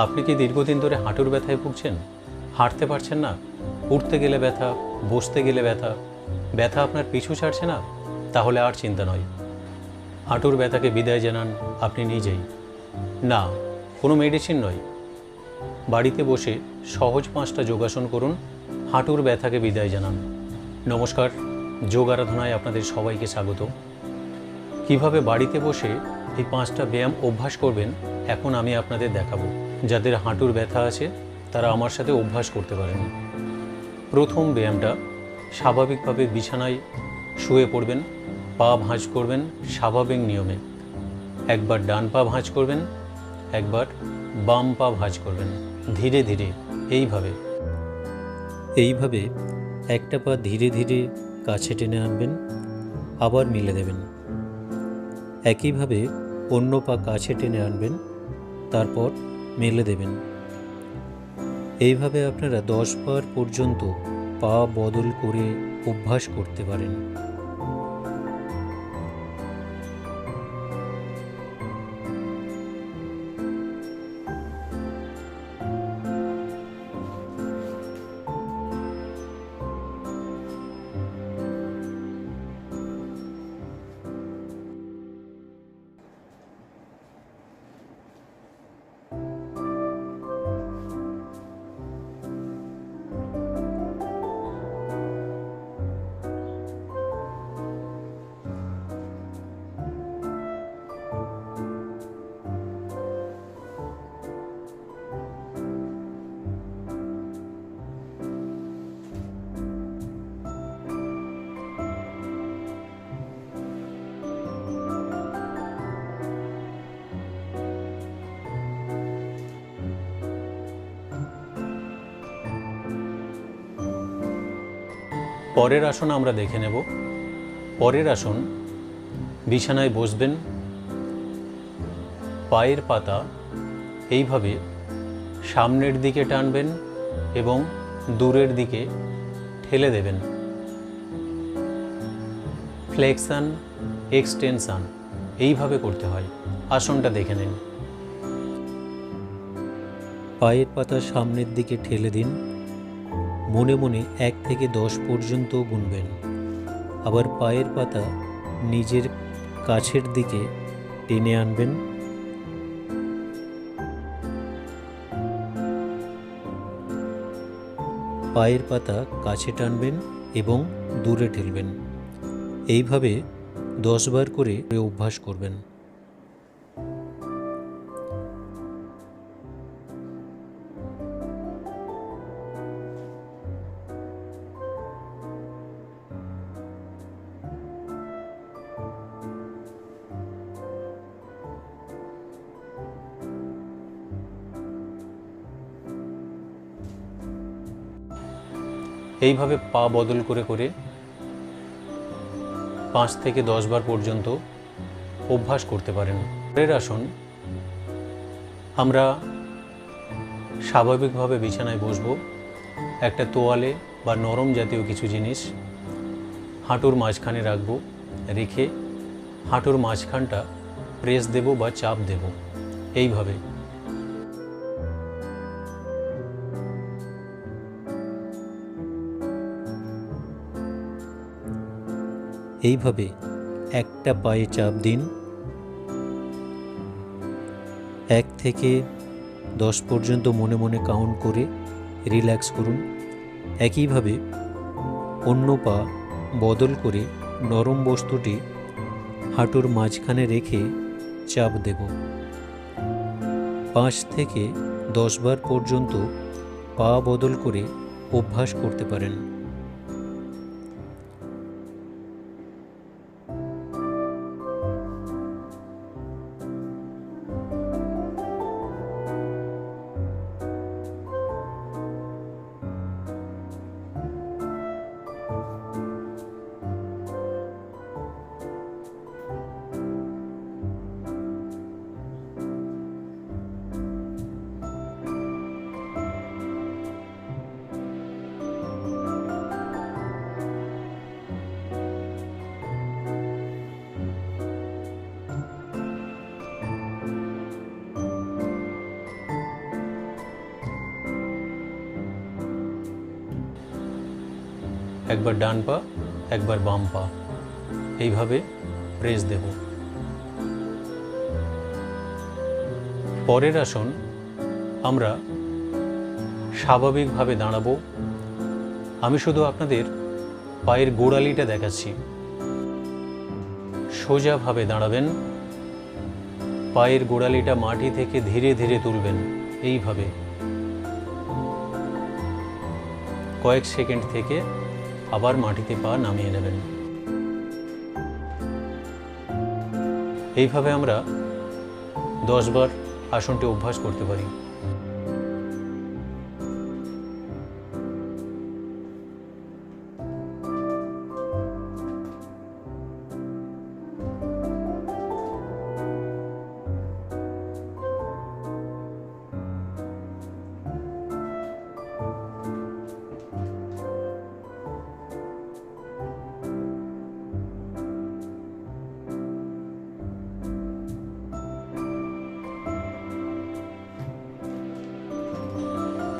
আপনি কি দীর্ঘদিন ধরে হাঁটুর ব্যথায় ভুগছেন? হাঁটতে পারছেন না। উঠতে গেলে ব্যথা, বসতে গেলে ব্যথা। ব্যথা আপনার পিছু ছাড়ছে না? তাহলে আর চিন্তা নয়। হাঁটুর ব্যথাকে বিদায় জানান আপনি নিজেই। না, কোনো মেডিসিন নয়। বাড়িতে বসে সহজ পাঁচটা যোগাসন করুন, হাঁটুর ব্যথাকে বিদায় জানান। নমস্কার, যোগ আরাধনায় আপনাদের সবাইকে স্বাগত। কীভাবে বাড়িতে বসে এই পাঁচটা ব্যায়াম অভ্যাস করবেন, এখন আমি আপনাদের দেখাবো। যাদের হাঁটুর ব্যথা আছে, তারা আমার সাথে অভ্যাস করতে পারেন। প্রথম ব্যায়ামটা স্বাভাবিকভাবে বিছানায় শুয়ে পড়বেন, পা ভাঁজ করবেন স্বাভাবিক নিয়মে। একবার ডান পা ভাঁজ করবেন, একবার বাম পা ভাঁজ করবেন। ধীরে ধীরে, এইভাবে। এইভাবে একটা পা ধীরে ধীরে কাছে টেনে আনবেন, আবার মিলে দেবেন। একইভাবে অন্য পা কাছে টেনে আনবেন, তারপর মেলে দেবেন। এইভাবে আপনারা দশ বার পর্যন্ত পা বদল করে অভ্যাস করতে পারেন। পরের আসন আমরা দেখে নেব। পরের আসন, বিছানায় বসবেন, পায়ের পাতা এইভাবে সামনের দিকে টানবেন এবং দূরের দিকে ঠেলে দেবেন। ফ্লেকশন এক্সটেনশন, এইভাবে করতে হয়। আসনটা দেখে নিন। পায়ের পাতা সামনের দিকে ঠেলে দিন। মনে মনে এক থেকে দশ পর্যন্ত গুনবেন। আবার পায়ের পাতা নিজের কাছের দিকে টেনে আনবেন। পায়ের পাতা কাছে টানবেন এবং দূরে ঠেলবেন। এইভাবে দশবার করে অভ্যাস করবেন। এইভাবে পা বদল করে করে পাঁচ থেকে দশ বার পর্যন্ত অভ্যাস করতে পারেন। পরের আসন, আমরা স্বাভাবিকভাবে বিছানায় বসব। একটা তোয়ালে বা নরম জাতীয় কিছু জিনিস হাঁটুর মাঝখানে রাখব, রেখে হাঁটুর মাঝখানটা প্রেস দেব বা চাপ দেব। এইভাবে এইভাবে একটা পায়ে চাপ দিন। এক থেকে দশ পর্যন্ত মনে মনে কাউন্ট করে রিল্যাক্স করুন। একইভাবে অন্য পা বদল করে নরম বস্তুটি হাঁটুর মাঝখানে রেখে চাপ দেব। পাঁচ থেকে দশ বার পর্যন্ত পা বদল করে অভ্যাস করতে পারেন। একবার ডান পা, একবার বাম পা। এইভাবে প্রেস দেব। পরের আসন আমরা স্বাভাবিকভাবে দাঁড়াবো। আমি শুধু আপনাদের পায়ের গোড়ালিটা দেখাচ্ছি। সোজাভাবে দাঁড়াবেন। পায়ের গোড়ালিটা মাটি থেকে ধীরে ধীরে তুলবেন। এইভাবে। কয়েক সেকেন্ড থেকে আবার মাটিতে পা নামিয়ে নেবেন। এইভাবে আমরা দশবার আসনটি অভ্যাস করতে পারি।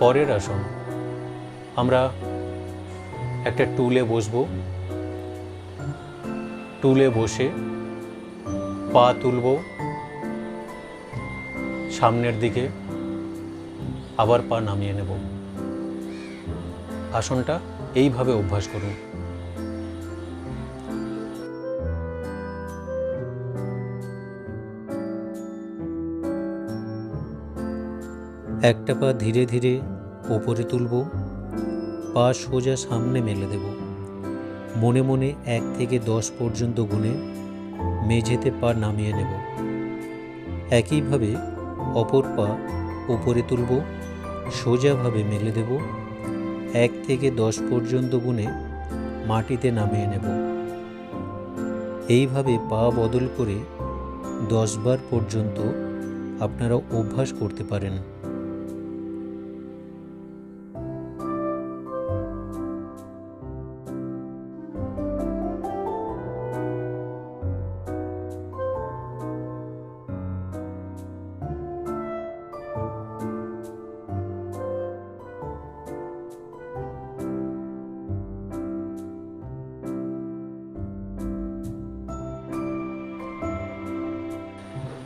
পরের আসন, আমরা একটা টুলে বসব। টুলে বসে পা তুলব। সামনের দিকে আবার পা নামিয়ে নেব। আসনটা এইভাবে অভ্যাস করুন। একটা পা ধীরে ধীরে ওপরে তুলব, পা সোজা সামনে মেলে দেব। মনে মনে এক থেকে দশ পর্যন্ত গুণে মেঝেতে পা নামিয়ে নেব। একইভাবে অপর পা ওপরে তুলব, সোজাভাবে মেলে দেব। এক থেকে দশ পর্যন্ত গুণে মাটিতে নামিয়ে নেব। এইভাবে পা বদল করে দশবার পর্যন্ত আপনারা অভ্যাস করতে পারেন।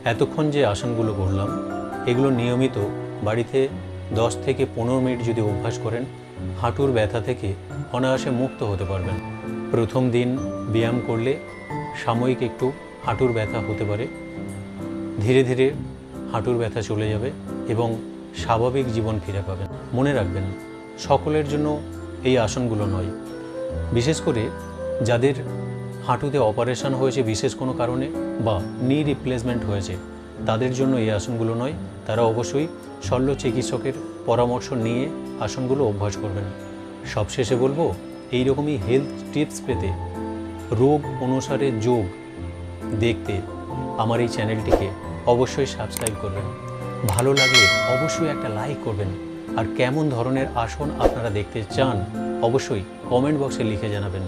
এতক্ষণ যে আসনগুলো করলাম, এগুলো নিয়মিত বাড়িতে দশ থেকে পনেরো মিনিট যদি অভ্যাস করেন, হাঁটুর ব্যথা থেকে অনায়াসে মুক্ত হতে পারবেন। প্রথম দিন ব্যায়াম করলে সাময়িক একটু হাঁটুর ব্যথা হতে পারে। ধীরে ধীরে হাঁটুর ব্যথা চলে যাবে এবং স্বাভাবিক জীবন ফিরে পাবেন। মনে রাখবেন, সকলের জন্য এই আসনগুলো নয়। বিশেষ করে যাদের হাঁটুতে অপারেশন হয়েছে বিশেষ কোনো কারণে বা নি রিপ্লেসমেন্ট হয়েছে, তাদের জন্য এই আসনগুলো নয়। তারা অবশ্যই শল্য চিকিৎসকের পরামর্শ নিয়ে আসনগুলো অভ্যাস করবেন। সবশেষে বলব এই রকমই হেলথ টিপস পেতে রোগ অনুসারে যোগ দেখতে আমার এই চ্যানেলটিকে অবশ্যই সাবস্ক্রাইব করবেন। ভালো লাগলে অবশ্যই একটা লাইক করবেন। আর কেমন ধরনের আসন আপনারা দেখতে চান, অবশ্যই কমেন্ট বক্সে লিখে জানাবেন।